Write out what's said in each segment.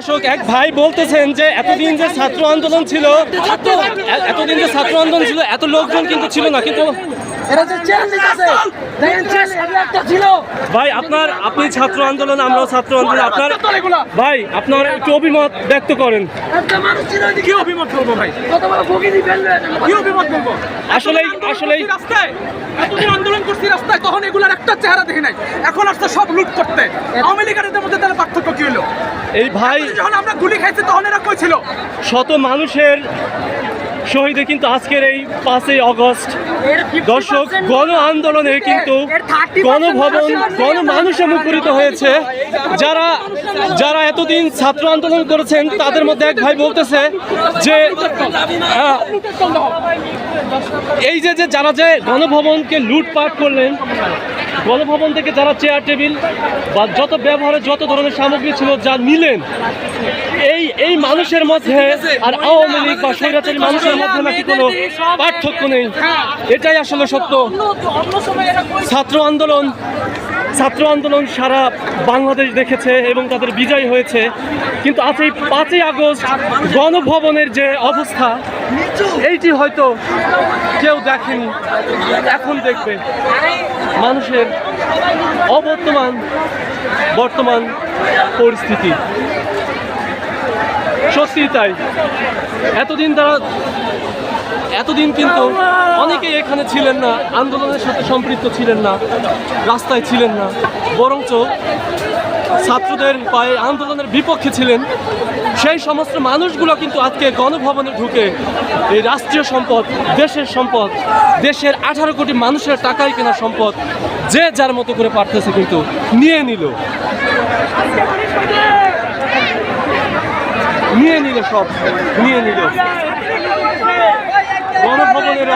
দর্শক এক ভাই বলতেছেন যে এতদিন যে ছাত্র আন্দোলন ছিল এতদিন যে ছাত্র আন্দোলন ছিল এত লোকজন কিন্তু ছিল না কিন্তু এরা যে চেন দিতেছে দেখেন চেন এটা একটা ছিল। ভাই আপনার আপনি ছাত্র আন্দোলন আমরাও ছাত্র আন্দোলন আপনার ভাই আপনার একটু অভিমত ব্যক্ত করেন। কি অভিমত ভাই? কি অভিমত আসলেই আসলেই রাস্তায়। এতদিন আন্দোলন করছি রাস্তায় তখন এগুলার একটা চেহারা দেখি নাই। এখন আসছে সব লুট করতে। আওয়ামী লীগের মধ্যে তাহলে পার্থক্য কি হলো এই ভাই যখন আমরা গুলি খাইছি তখন এরা কই ছিল? শত মানুষের শহীদে কিন্তু আজকের এই পাঁচই অগস্ট দর্শক গণ আন্দোলনে কিন্তু গণভবন গণ মানুষে মুখরিত হয়েছে। যারা যারা এতদিন ছাত্র আন্দোলন করেছেন তাদের মধ্যে এক ভাই বলতেছে যে আহ, এই যে যে যারা যে গণভবনকে লুটপাট করলেন গণভবন থেকে যারা চেয়ার টেবিল বা যত ব্যবহারের যত ধরনের সামগ্রী ছিল যা নিলেন এই এই মানুষের মধ্যে আর আওয়ামী লীগ বা স্বৈরাচারী মানুষের মধ্যে নাকি কোনো পার্থক্য নেই। এটাই আসলে সত্য। ছাত্র আন্দোলন ছাত্র আন্দোলন সারা বাংলাদেশ দেখেছে এবং তাদের বিজয় হয়েছে। কিন্তু আজ এই পাঁচই আগস্ট গণভবনের যে অবস্থা, এইটি হয়তো কেউ দেখেনি, এখন দেখবে। মানুষের অবর্তমান, বর্তমান পরিস্থিতি। সত্যি তাই। এতদিন তারা এতদিন কিন্তু অনেকেই এখানে ছিলেন না, আন্দোলনের সাথে সম্পৃক্ত ছিলেন না, রাস্তায় ছিলেন না, বরঞ্চ ছাত্রদের পায়ে আন্দোলনের বিপক্ষে ছিলেন। সেই সমস্ত মানুষগুলো কিন্তু আজকে গণভবনে ঢুকে এই রাষ্ট্রীয় সম্পদ, দেশের সম্পদ, দেশের আঠারো কোটি মানুষের টাকায় কেনা সম্পদ, যে যার মতো করে পারতেছে কিন্তু নিয়ে নিল। নিয়ে নিল সব, নিয়ে নিল। গণভবনের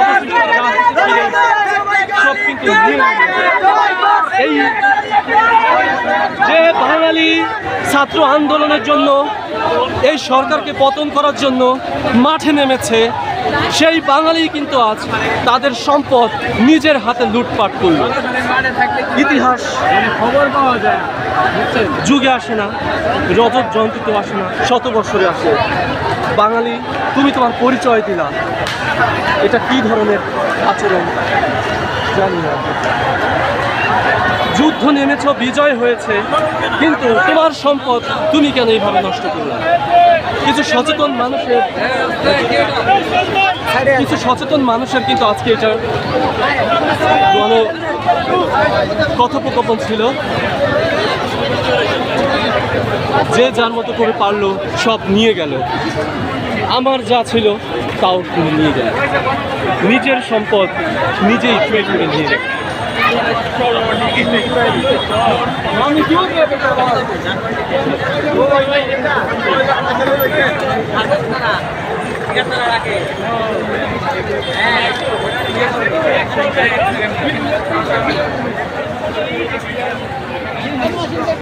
সব এই যে বাঙালি ছাত্র আন্দোলনের জন্য, এই সরকারকে পতন করার জন্য মাঠে নেমেছে সেই বাঙালি কিন্তু আজ তাদের সম্পদ নিজের হাতে লুটপাট করল। ইতিহাস খবর পাওয়া যায় যুগে আসে না, রজত জয়ন্তীতে আসে না, শত বছরে আসে। বাঙালি, তুমি তোমার পরিচয় দিলা। এটা কি ধরনের আচরণ? জানি না। যুদ্ধ নেমেছ, বিজয় হয়েছে, কিন্তু তোমার সম্পদ তুমি কেন এইভাবে নষ্ট করলে? কিছু সচেতন মানুষের কিছু সচেতন মানুষের কিন্তু আজকে এটা গণ কথোপকথন ছিল। যে যার মতো করে পারল সব নিয়ে গেল। আমার যা ছিল তাও নিয়ে গেল। নিজের সম্পদ নিজেই চুরি করে নিয়ে গেল। Yeah.